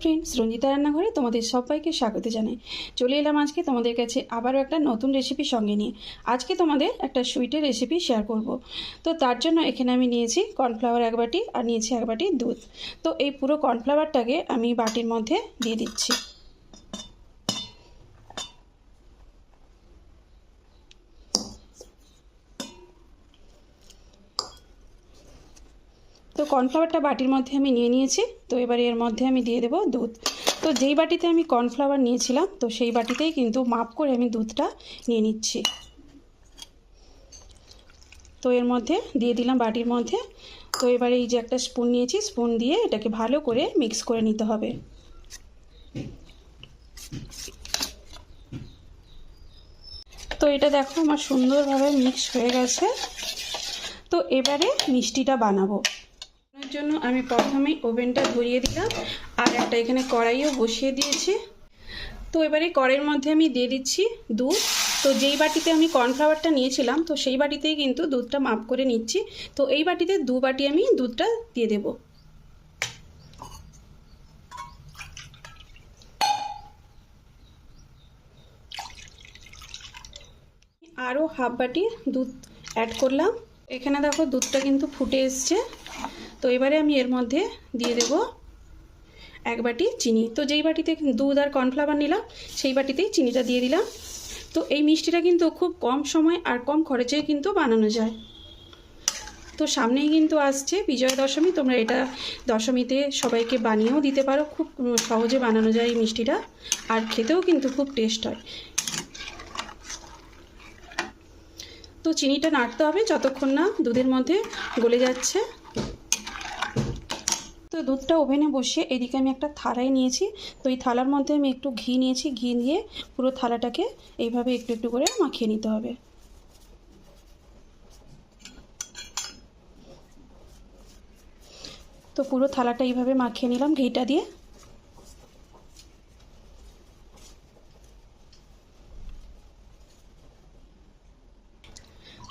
Friends Ranjita রান্নাঘরে তোমাদের সবাইকে স্বাগত জানাই। চলে এলাম আজকে তোমাদের কাছে আবারও একটা নতুন রেসিপি সঙ্গে নিয়ে। আজকে তোমাদের একটা সুইটের রেসিপি শেয়ার করব। তো তার জন্য এখানে আমি নিয়েছি কর্নফ্লাওয়ার এক বাটি আর নিয়েছি এক বাটি দুধ। তো এই পুরো কর্নফ্লাওয়ারটাকে আমি বাটির মধ্যে দিয়ে দিচ্ছি। কর্নফ্লাওয়ারটা বাটির মধ্যে আমি নিয়ে নিয়েছি। তো এবারে এর মধ্যে আমি দিয়ে দেবো দুধ। তো যেই বাটিতে আমি কর্নফ্লাওয়ার নিয়েছিলাম, তো সেই বাটিতেই কিন্তু মাপ করে আমি দুধটা নিয়ে নিচ্ছি। তো এর মধ্যে দিয়ে দিলাম বাটির মধ্যে। তো এবারে এই যে একটা স্পুন নিয়েছি, স্পুন দিয়ে এটাকে ভালো করে মিক্স করে নিতে হবে। তো এটা দেখো আমার সুন্দরভাবে মিক্স হয়ে গেছে। তো এবারে মিষ্টিটা বানাবো। জন্য আমি প্রথমেই ওভেনটা ধরিয়ে দিলাম আর একটা এখানে কড়াইও বসিয়ে দিয়েছি। তো এবারে কড়াইয়ের মধ্যে আমি দিয়ে দিচ্ছি দুধ। তো যেই বাটিতে আমি কর্নফ্লাওয়ারটা নিয়েছিলাম, তো সেই বাটিতেই কিন্তু দুধটা মাপ করে নিচ্ছি। তো এই বাটিতে দু বাটি আমি দুধটা দিয়ে দেব। আরও হাফ বাটি দুধ অ্যাড করলাম। এখানে দেখো দুধটা কিন্তু ফুটে এসছে। তো এবারে আমি এর মধ্যে দিয়ে দেব এক বাটি চিনি। তো যেই বাটিতে দুধ আর কর্নফ্লাওয়ার নিলাম, সেই বাটিতেই চিনিটা দিয়ে দিলাম। তো এই মিষ্টিটা কিন্তু খুব কম সময় আর কম খরচে কিন্তু বানানো যায়। তো সামনেই কিন্তু আসছে বিজয়া দশমী তোমরা এটা দশমীতে সবাইকে বানিয়েও দিতে পারো। খুব সহজে বানানো যায় এই মিষ্টিটা, আর খেতেও কিন্তু খুব টেস্ট হয়। তো চিনিটা নাড়তে হবে যতক্ষণ না দুধের মধ্যে গলে যাচ্ছে। তো দুধটা ওভেনে বসিয়ে এদিকে আমি একটা থালায় নিয়েছি। তো এই থালার মধ্যে আমি একটু ঘি নিয়েছি। ঘি দিয়ে পুরো থালাটাকে এইভাবে একটু একটু করে মাখিয়ে নিতে হবে। তো পুরো থালাটা এইভাবে মাখিয়ে নিলাম ঘিটা দিয়ে।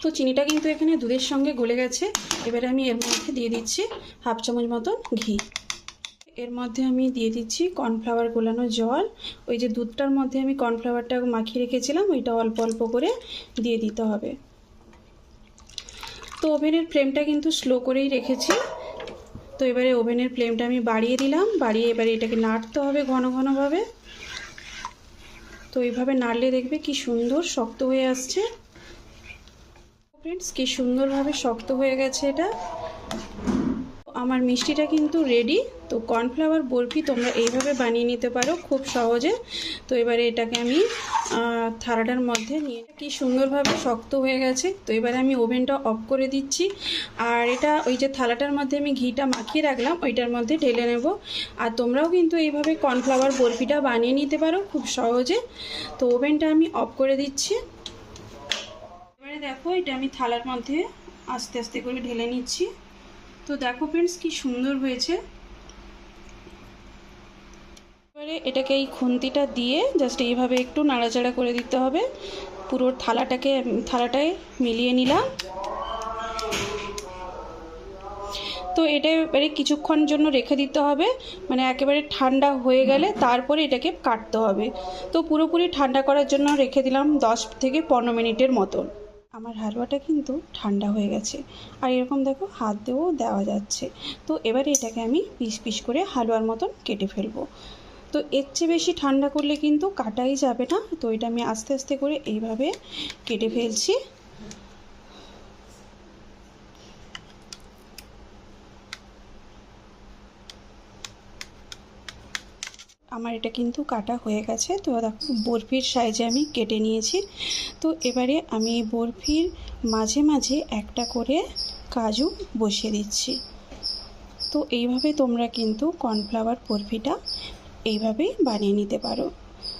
তো চিনিটা কিন্তু এখানে দুধের সঙ্গে গলে গেছে। এবারে আমি এর মধ্যে দিয়ে দিচ্ছি হাফ চামচ মতন ঘি। এর মধ্যে আমি দিয়ে দিচ্ছি কর্নফ্লাওয়ার গোলানো জল। ওই যে দুধটার মধ্যে আমি কর্নফ্লাওয়ারটা মাখিয়ে রেখেছিলাম, ওইটা অল্প অল্প করে দিয়ে দিতে হবে। তো ওভেনের ফ্লেমটা কিন্তু স্লো করেই রেখেছি। তো এবারে ওভেনের ফ্লেমটা আমি বাড়িয়ে দিলাম, বাড়িয়ে এবারে এটাকে নাড়তে হবে ঘন ঘনভাবে তো এইভাবে নাড়লে দেখবে কি সুন্দর শক্ত হয়ে আসছে। ফ্রেন্ডস কি সুন্দরভাবে শক্ত হয়ে গেছে এটা। আমার মিষ্টিটা কিন্তু রেডি তো কর্নফ্লাওয়ার বরফি তোমরা এইভাবে বানিয়ে নিতে পারো খুব সহজে। তো এবারে এটাকে আমি থালাটার মধ্যে নিয়ে কি সুন্দরভাবে শক্ত হয়ে গেছে। তো এবারে আমি ওভেনটা অফ করে দিচ্ছি। আর এটা, ওই যে থালাটার মধ্যে আমি ঘিটা মাখিয়ে রাখলাম, ওইটার মধ্যে ঢেলে নেব। আর তোমরাও কিন্তু এইভাবে কর্নফ্লাওয়ার বরফিটা বানিয়ে নিতে পারো খুব সহজে। তো ওভেনটা আমি অফ করে দিচ্ছি। দেখো, এটা আমি থালার মধ্যে আস্তে আস্তে করে ঢেলে নিচ্ছি। তো দেখো ফ্রেন্ডস কি সুন্দর হয়েছে। এবারে এটাকে এই খুন্তিটা দিয়ে জাস্ট এইভাবে একটু নাড়াচাড়া করে দিতে হবে। পুরো থালাটাকে, থালাটায় মিলিয়ে নিলাম। তো এটা এবারে কিছুক্ষণ জন্য রেখে দিতে হবে। মানে একেবারে ঠান্ডা হয়ে গেলে তারপরে এটাকে কাটতে হবে। তো পুরোপুরি ঠান্ডা করার জন্য রেখে দিলাম দশ থেকে পনেরো মিনিটের মতন। আমার হালুয়াটা কিন্তু ঠান্ডা হয়ে গেছে। আর এরকম দেখো হাত দিয়েও দেওয়া যাচ্ছে। তো এবারে এটাকে আমি পিস পিস করে হালুয়ার মতন কেটে ফেলব। তো এর চেয়ে বেশি ঠান্ডা করলে কিন্তু কাটাই যাবে না। তো এটা আমি আস্তে আস্তে করে এইভাবে কেটে ফেলছি। আমার এটা কিন্তু কাটা হয়ে গেছে। তো দেখো, বরফির সাইজে আমি কেটে নিয়েছি। তো এবারে আমি বরফির মাঝে মাঝে একটা করে কাজু বসিয়ে দিচ্ছি। তো এইভাবে তোমরা কিন্তু কর্নফ্লাওয়ার বরফিটা এইভাবেই বানিয়ে নিতে পারো।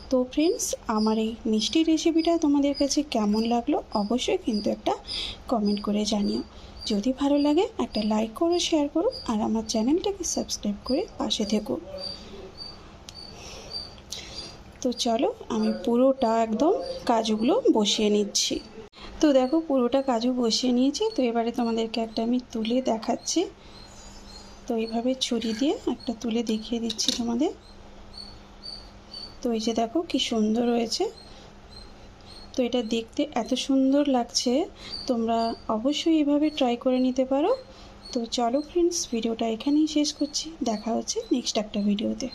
তো ফ্রেন্ডস আমার এই মিষ্টি রেসিপিটা তোমাদের কাছে কেমন লাগল অবশ্যই কিন্তু একটা কমেন্ট করে জানিও। যদি ভালো লাগে, একটা লাইক করো শেয়ার করো, আর আমার চ্যানেলটাকে সাবস্ক্রাইব করে পাশে থেকো। তো চলো আমি পুরোটা একদম কাজুগুলো বসিয়ে নিচ্ছি। তো দেখো পুরোটা কাজু বসিয়ে নিয়েছি, তো এবারে তোমাদেরকে একটা আমি তুলে দেখাচ্ছি। তো এইভাবে ছুরি দিয়ে একটা তুলে দেখিয়ে দিচ্ছি তোমাদের। তো এই যে দেখো কি সুন্দর হয়েছে। তো এটা দেখতে এত সুন্দর লাগছে, তোমরা অবশ্যই এভাবে ট্রাই করে নিতে পারো। তো চলো ফ্রেন্ডস ভিডিওটা এখানেই শেষ করছি। দেখা হচ্ছে নেক্সট একটা ভিডিওতে